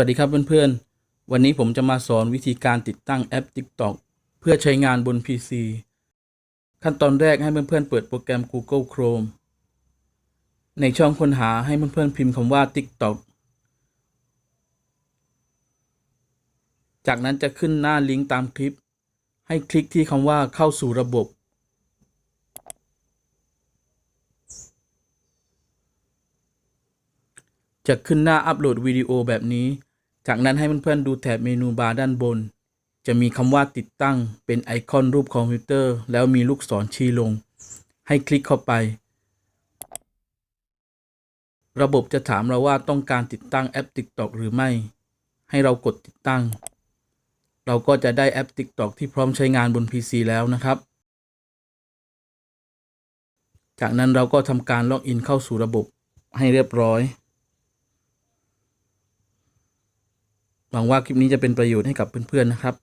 วัสดีครับเพื่อนๆ วันนี้ผมจะมาสอนวิธีการติดตั้งแอป TikTok เพื่อใช้งานบน PC ขั้นตอนแรกให้เพื่อนๆเปิดโปรแกรม Google Chrome ในช่องค้นหาให้เพื่อนๆพิมพ์คำว่า TikTok จากนั้นจะขึ้นหน้าลิงก์ตามคลิป ให้คลิกที่คำว่าเข้าสู่ระบบ จะขึ้นหน้าอัปโหลดวิดีโอแบบนี้ จากนั้นให้เพื่อนๆดูแถบเมนูบาร์ด้านบน จะมีคำว่าติดตั้งเป็นไอคอนรูปคอมพิวเตอร์ แล้วมีลูกศรชี้ลง ให้คลิกเข้าไป ระบบจะถามเราว่าต้องการติดตั้งแอป TikTok หรือไม่ ให้เรากดติดตั้ง เราก็จะได้แอป TikTok ที่พร้อมใช้งานบน PC แล้วนะครับ จากนั้นเราก็ทำการล็อกอินเข้าสู่ระบบให้เรียบร้อย หวังว่าคลิปนี้จะเป็นประโยชน์ให้กับเพื่อนๆนะครับ